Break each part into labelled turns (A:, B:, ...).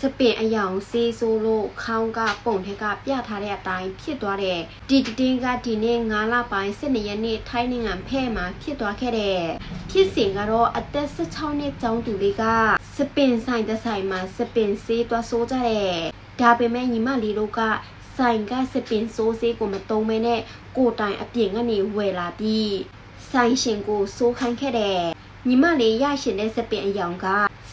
A: စပင်အယောင်ဆေးဆိုးလို့ခေါင်းကပုံထက်ကပြထားတဲ့အတိုင်းဖြစ်သွားတဲ့ဒီတတင်းကဒီနေ့9လပိုင်း12ရက်နေ့ထိုင်းနိုင်ငံဖဲမှာဖြစ်သွားခဲ့တဲ့ဖြစ်စဉ်ကတော့အသက်16နှစ်ကျောင်းသူလေးကစပင်ဆိုင်တစ်ဆိုင်မှာစပင်ဆေးသွားဆိုးကြတယ်ဒါပေမဲ့ညီမလေးတို့ကဆိုင်ကစပင်ဆိုးဆေးကိုမတုံးမဲနဲ့ကိုယ်တိုင်အပြင်ကနေဝယ်လာပြီးဆိုင်ရှင်ကိုဆိုးခိုင်းခဲ့တယ်ညီမလေးရရှင်တဲ့စပင်အယောင်က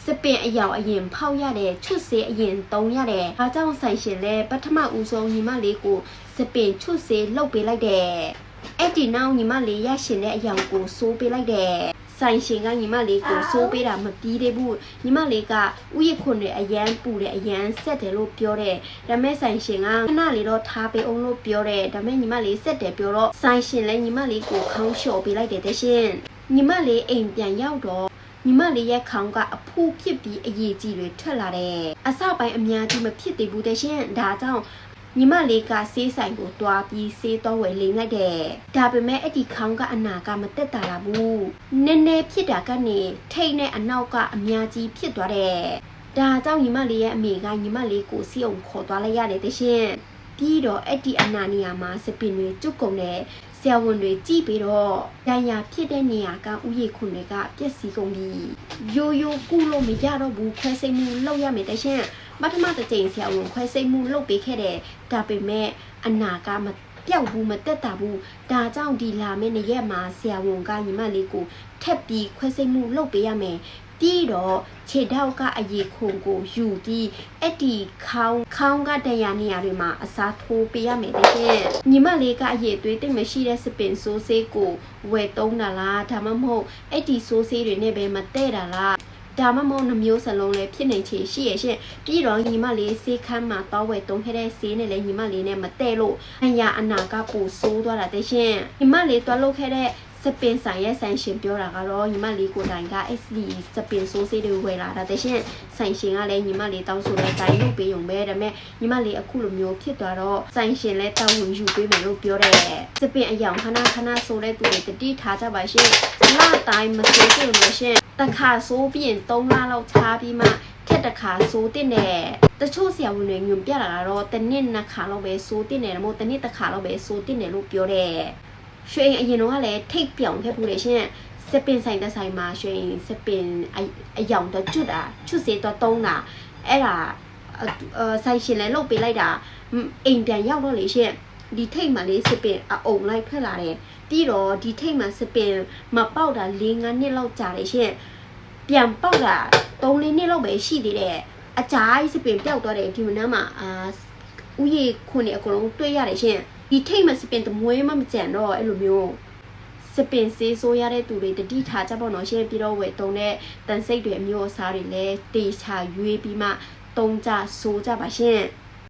A: စပင်အယောင်အရင်ဖောက်ရတယ်ချွတ်စေးအရင်တုံးရတယ်။အားကြောင့်ဆိုင်ရှင်လဲပထမဦးဆုံးညီမလေးကိုစပင်ချွတ်စေးလှုပ်ပေးလိုက်တယ်။အဲ့ဒီနောက်ညီမလေးရရှင်တဲ့အယောင်ကိုစိုးပေးလိုက်တယ်။ဆိုင်ရှင်ကညီမလေးကိုစိုးပေးတာမပြီးသေးဘူးညီမလေးကဥယျခွန်တွေအရန်ပူတယ်အရန်ဆက်တယ်လို့ပြောတယ်ဒါမဲ့ဆိုင်ရှင်ကခဏလေးတော့ထားပေးအောင်လို့ပြောတယ်ဒါမဲ့ညီမလေးဆက်တယ်ပြောတော့ဆိုင်ရှင်လည်းညီမလေးကိုခေါင်းလျှော်ပေးလိုက်တယ်တဲ့ရှင်ညီမလေးအိမ်ပြန်ရောက်တော့ ညီမလေးရဲ့ခေါင်းကအဖူးဖြစ်ပြီးအရေးကြီးတွေထွက်လာတယ်။အစပိုင်းအများကြီးမဖြစ်သေးဘူးတဲ့ရှင်။ဒါကြောင့်ညီမလေးကဆေးဆိုင်ကိုတွားပြီးဆေးတော့ဝယ်လိမ့်လိုက်တယ်။ဒါပေမဲ့အဲ့ဒီခေါင်းကအနာကမတက်တာလားဘူး။နည်းနည်းဖြစ်တာကနေထိတ်နဲ့အနောက်ကအများကြီးဖြစ်သွားတယ်။ဒါကြောင့်ညီမလေးရဲ့အမေကညီမလေးကိုစီအောင်ခေါ်သွားလိုက်ရတယ်တဲ့ရှင်။ပြီးတော့အဲ့ဒီအနာနေရာမှာစပင်တွေကျွတ်ကုန်တယ် ဆရာဝန်တွေကြည့်ပြီးတော့ရန်ရာဖြစ်တဲ့နေရာကဥယျာဉ်ခွန်တွေကပျက်စီးကုန်ပြီရိုးရိုးကုလို့မရတော့ဘူးခွဲစိတ်မှုလုပ်ရမယ်တရှင်းပထမတစ်ကြိမ်ဆရာဝန်ခွဲစိတ်မှုလုပ်ပေးခဲ့တယ်ဒါပေမဲ့အနာကမပျောက်ဘူးမတက်တာဘူးဒါကြောင့်ဒီလာမယ့်နေ့ရက်မှာဆရာဝန်ကညီမလေးကိုထက်ပြီးခွဲစိတ်မှုလုပ်ပေးရမယ် ပြီးတော့ခြေထောက်ကအရေခုန်ကိုယူပြီးအဲ့ဒီခေါင်းခေါင်းကတရားနေရာတွေမှာအစားထိုးပေးရမယ်တဲ့ရှင်ညီမလေးကအရေသွေးတိတ်မရှိတဲ့စပင်ဆိုးဆေးကိုဝယ်သုံးတာလားဒါမှမဟုတ်အဲ့ဒီဆိုးဆေးတွေနဲ့ပဲမတဲ့တာလားဒါမှမဟုတ်နှမျိုးစလုံးလည်းဖြစ်နေချေရှိရရှင်ပြီးတော့ညီမလေးဆေးခန်းမှာတောဝယ်တုံးခဲ့တဲ့ဆေးနဲ့လည်းညီမလေးနဲ့မတဲ့လို့အညာအနာကပူဆိုးသွားတာတဲ့ရှင်ညီမလေးတွားလုပ်ခဲ့တဲ့ စပင်ဆိုင်ရဲ့ဆိုင်ရှင်ပြောတာကတော့ညီမလေးကိုတိုင်က SD စပင်ဆိုးဆေးတွေဝယ်လာတာတဲ့ရှင်ဆိုင်ရှင်ကလည်းညီမလေးတောင်းဆိုတဲ့တိုင်းလုပ်ပေးရုံပဲဒါပေမဲ့ညီမလေးအခုလိုမျိုးဖြစ်သွားတော့ဆိုင်ရှင်လည်းတောင်းဝင်ယူပေးမယ်လို့ပြောတယ်စပင်အယောင်ခဏခဏဆိုတဲ့သူတွေတတိထားကြပါရှင်လတိုင်းမဆိုးကြလို့ရှင်တခါဆိုးပြီးရင်3လလောက်ချားပြီးမှထက်တစ်ခါဆိုးတင်တယ်တချို့ဆရာဝန်တွေညွန်ပြတာကတော့တစ်နှစ်နှစ်ခါလောက်ပဲဆိုးတင်တယ်မဟုတ်တစ်နှစ်တစ်ခါလောက်ပဲဆိုးတင်တယ်လို့ပြောတယ် ရွှေအရင်တော့ကလည်းထိတ်ပြောင်ခဲ့ဘူးလေရှင်စပင်ဆိုင်တဲ့ဆိုင်မှာရွှေစပင်အယောင်တော့ကျွတ်တာချွတ်စေတော့တုံးတာအဲ့ဒါအဲဆိုင်ရှင်လည်းလုတ်ပေးလိုက်တာအိမ်ပြန်ရောက်တော့လေရှင်ဒီထိတ်မှလေးစပင်အုံလိုက်ထွက်လာတယ်ပြီးတော့ဒီထိတ်မှစပင်မပေါက်တာ၄၅နှစ်လောက်ကြာတယ်ရှင်ပြန်ပေါက်တာ၃၄နှစ်လောက်ပဲရှိသေးတယ်အကြာကြီးစပင်ပျောက်သွားတယ်ဒီမနက်မှာအာဥယေခွန်နေအကုန်လုံးတွေ့ရတယ်ရှင် ဒီထိတ်မှစပင်တမွေးမှမကြံတော့အဲ့လိုမျိုးစပင်ဆေးဆိုးရတဲ့သူတွေတတိထားကြပေါ့နော်ရှင်ပြီးတော့ဝယ်တုံးတဲ့တန်စိတ်တွေအမျိုးအစားတွေလည်းတေချာရွေးပြီးမှတုံးကြဆိုးကြပါရှင်